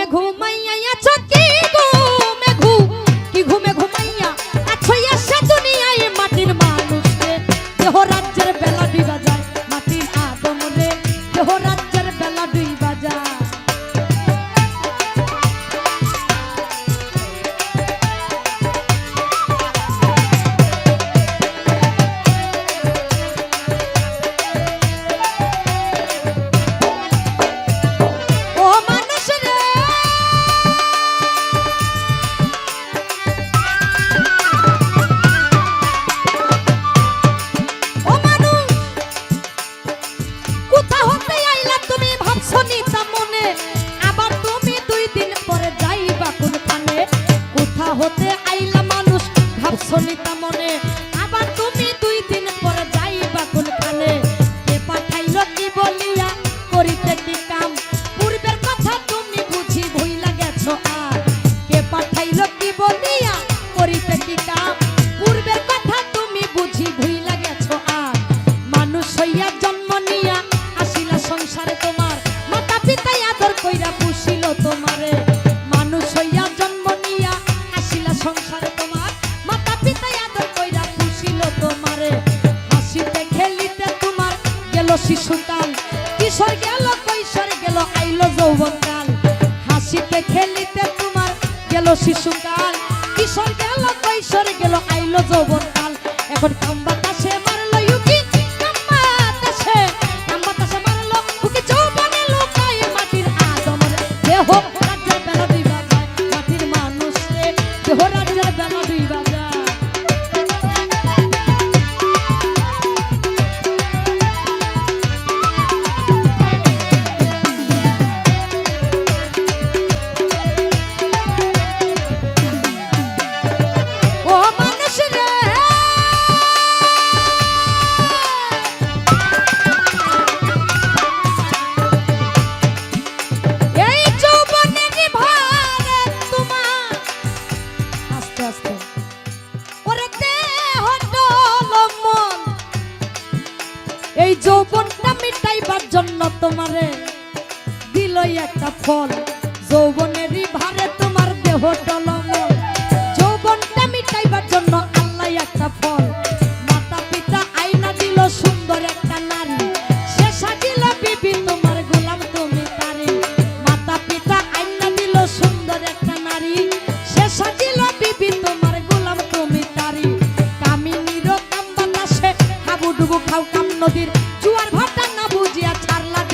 ঘুমে ঘুমাইয়া আছো ভাবছ নিতা মনে শিশুকাল। কিশোর গেল, কৈশোর গেল, আইলো যৌবনকাল। হাসিতে, খেলিতে তোমার গেল শিশুকাল। কিশোর গেল, কৈশোর গেল, আইলো যৌবনকাল। এখন মিটাইবার তোমারে দিলই একটা ফল। যৌবনেরই ভারে তোমার দেহ টলম যৌবনটা মিটাইবার জন্য আল্লাহ একটা ফল।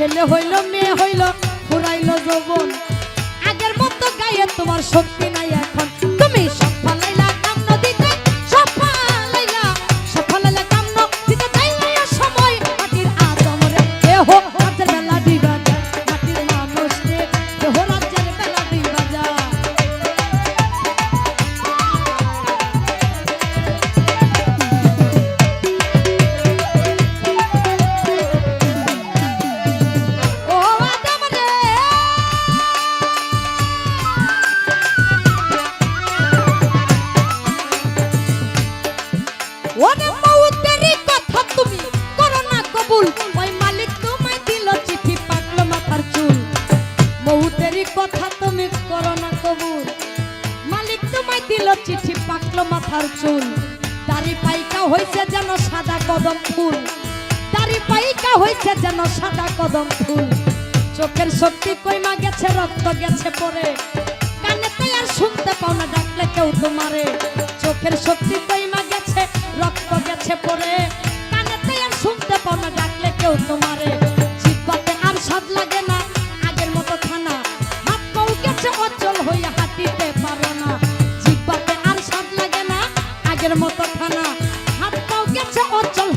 ছেলে হইল মেয়ে হইল ফুরাইল যৌবন। আগের মতো গায়ে তোমার শক্তি নাই মাথার চুল। দাড়ি পাইকা হয়েছে যেন সাদা কদম ফুল। দাড়ি পাইকা হয়েছে যেন সাদা কদম ফুল। চোখের শক্তি কইমা গেছে, রক্ত গেছে পরে। কানেতে আর শুনতে পাও না, ডাকলে কেউ তোমারে। চোখের শক্তি কইমা গেছে, রক্ত গেছে পরে।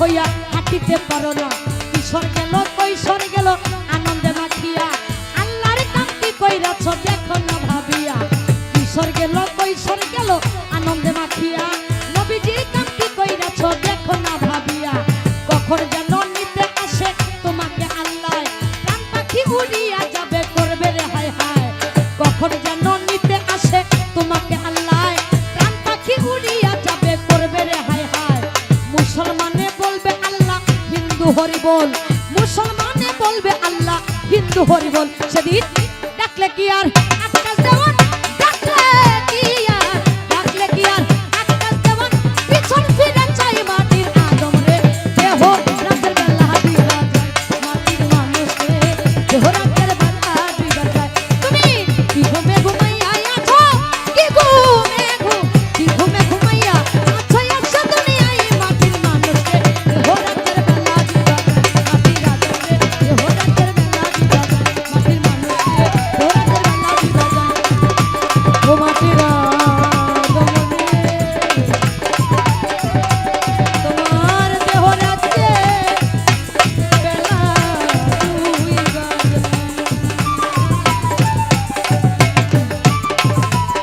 হইয়া হাঁটিতে পারো না। কিশোর গেল কৈশোর গেল হিন্দু হরি সেদিন ডাকলে কি আর